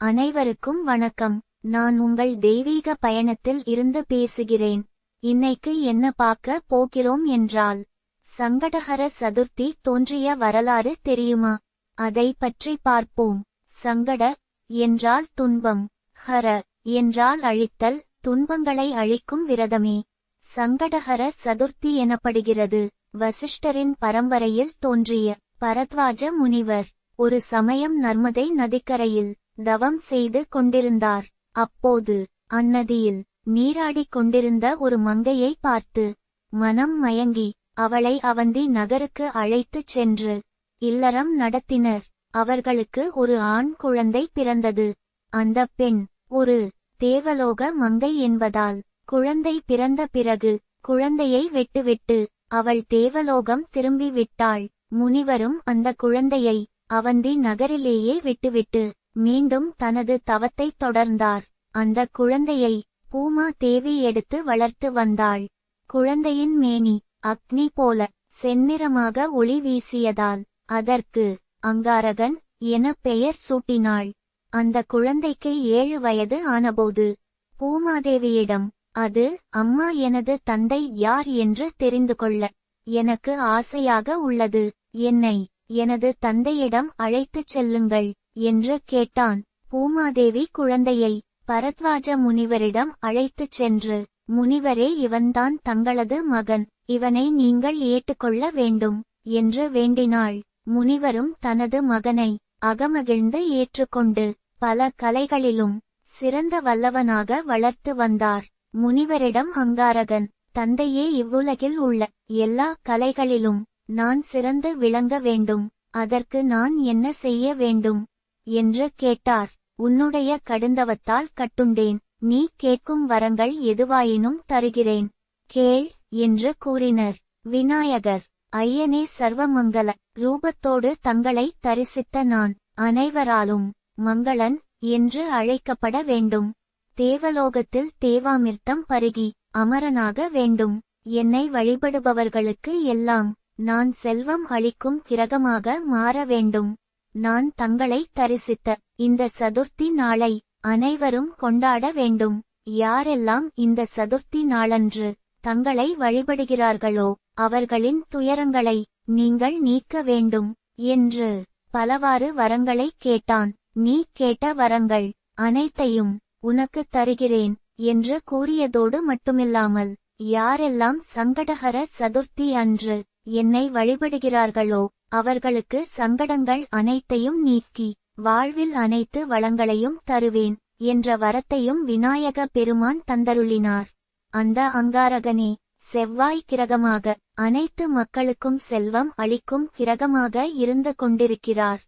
அனைவருக்கும் வணக்கம். நான் உங்கள் தெய்வீக பயணத்தில் இருந்து பேசுகிறேன். இன்னைக்கு என்ன பார்க்க போகிறோம் என்றால் சங்கடஹர சதுர்த்தி தோன்றிய வரலாறு தெரியுமா? அதை பற்றி பார்ப்போம். சங்கட என்றால் துன்பம் ஹர என்றால் அழித்தல் துன்பங்களை அழிக்கும் விரதமே. சங்கடஹர சதுர்த்தி எனப்படுகிறது. வசிஷ்டரின் பரம்பரையில் தோன்றிய பரத்வாஜ முனிவர் ஒரு சமயம் நர்மதை நதிக்கரையில் தவம் செய்து கொண்டிருந்தார். அப்போது அந்நதியில் நீராடிக் கொண்டிருந்த ஒரு மங்கையை பார்த்து மனம் மயங்கி அவளை அவந்தி நகருக்கு அழைத்துச் சென்று இல்லறம் நடத்தினர். அவர்களுக்கு ஒரு ஆண் குழந்தை பிறந்தது. அந்த பெண் ஒரு தேவலோக மங்கை என்பதால் குழந்தை பிறந்த பிறகு குழந்தையை வெட்டுவிட்டு அவள் தேவலோகம் திரும்பி விட்டாள் முனிவரும் அந்த குழந்தையை அவந்தி நகரிலேயே விட்டுவிட்டு மீண்டும் தனது தவத்தைத் தொடர்ந்தார். அந்த குழந்தையை பூமா தேவி எடுத்து வளர்த்து வந்தாள். குழந்தையின் மேனி அக்னி போல செந்நிறமாக ஒளி வீசியதால் அதற்கு அங்காரகன் என பெயர் சூட்டினாள். அந்த குழந்தைக்கு ஏழு வயது ஆனபோது பூமாதேவியிடம் அது அம்மா எனது தந்தை யார் என்று தெரிந்து கொள்ள எனக்கு ஆசையாக உள்ளது. என்னை எனது தந்தையிடம் அழைத்துச் செல்லுங்கள். என்று கேட்டான். பூமாதேவி குழந்தையை பரத்வாஜ முனிவரிடம் அழைத்துச் சென்று முனிவரே இவன்தான் தங்களது மகன். இவனை நீங்கள் ஏற்றுக்கொள்ள வேண்டும் என்று வேண்டினாள். முனிவரும் தனது மகனை அகமகிழ்ந்து ஏற்றுக்கொண்டு பல கலைகளிலும் சிறந்த வல்லவனாக வளர்த்து வந்தார். முனிவரிடம் அங்காரகன் தந்தையே இவ்வுலகில் உள்ள எல்லா கலைகளிலும் நான் சிறந்து விளங்க வேண்டும். அதற்கு நான் என்ன செய்ய வேண்டும்? என்று கேட்டார். உன்னுடைய கடுந்தவத்தால் கட்டுண்டேன். நீ கேட்கும் வரங்கள் எதுவாயினும் தருகிறேன். கேள் என்று கூறினர். விநாயகர் ஐயனே சர்வமங்கல ரூபத்தோடு தங்களை தரிசித்த நான் அனைவராலும் மங்களன் என்று அழைக்கப்பட வேண்டும். தேவலோகத்தில் தேவாமிர்த்தம் பருகி அமரனாக வேண்டும். என்னை வழிபடுபவர்களுக்கு எல்லாம் நான் செல்வம் அளிக்கும் கிரகமாக மாற வேண்டும். நான் தங்களை தரிசித்த இந்த சதுர்த்தி நாளை அனைவரும் கொண்டாட வேண்டும். யாரெல்லாம் இந்த சதுர்த்தி நாளன்று தங்களை வழிபடுகிறார்களோ அவர்களின் துயரங்களை நீங்கள் நீக்க வேண்டும் என்று பலவாறு வரங்களை கேட்டான். நீ கேட்ட வரங்கள் அனைத்தையும் உனக்கு தருகிறேன் என்று கூறியதோடு மட்டுமில்லாமல் யாரெல்லாம் சங்கடகர சதுர்த்தி அன்று என்னை வழிபடுகிறார்களோ அவர்களுக்கு சங்கடங்கள் அனைத்தையும் நீக்கி வாழ்வில் அனைத்து வளங்களையும் தருவேன் என்ற வரத்தையும் விநாயக பெருமான் தந்தருளினார். அந்த அங்காரகனே செவ்வாய் கிரகமாக அனைத்து மக்களுக்கும் செல்வம் அளிக்கும் கிரகமாக இருந்து கொண்டிருக்கிறார்.